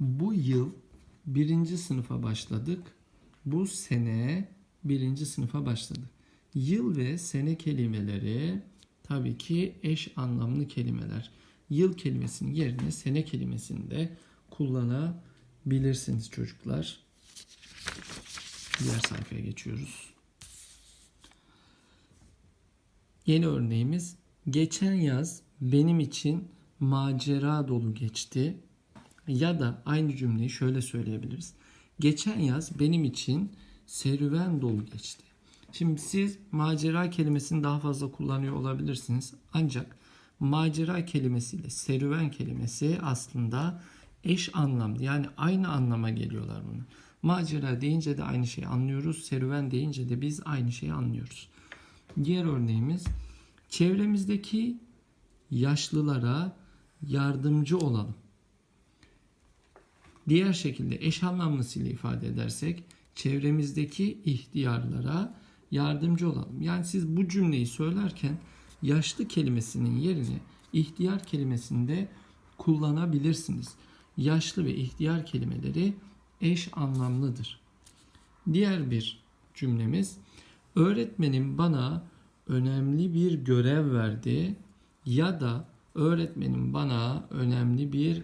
Bu yıl birinci sınıfa başladık. Bu sene birinci sınıfa başladık. Yıl ve sene kelimeleri tabii ki eş anlamlı kelimeler. Yıl kelimesinin yerine sene kelimesini de kullanabilirsiniz çocuklar. Diğer sayfaya geçiyoruz. Yeni örneğimiz geçen yaz benim için macera dolu geçti. Ya da aynı cümleyi şöyle söyleyebiliriz. Geçen yaz benim için serüven dolu geçti. Şimdi siz macera kelimesini daha fazla kullanıyor olabilirsiniz. Ancak macera kelimesiyle serüven kelimesi aslında eş anlamlı. Yani aynı anlama geliyorlar bunu. Macera deyince de aynı şeyi anlıyoruz. Serüven deyince de biz aynı şeyi anlıyoruz. Diğer örneğimiz çevremizdeki yaşlılara yardımcı olalım. Diğer şekilde eş anlamlısıyla ifade edersek çevremizdeki ihtiyarlara yardımcı olalım. Yani siz bu cümleyi söylerken yaşlı kelimesinin yerine ihtiyar kelimesini de kullanabilirsiniz. Yaşlı ve ihtiyar kelimeleri eş anlamlıdır. Diğer bir cümlemiz öğretmenim bana önemli bir görev verdi ya da öğretmenim bana önemli bir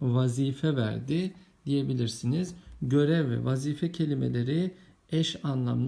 vazife verdi diyebilirsiniz. Görev ve vazife kelimeleri eş anlamlı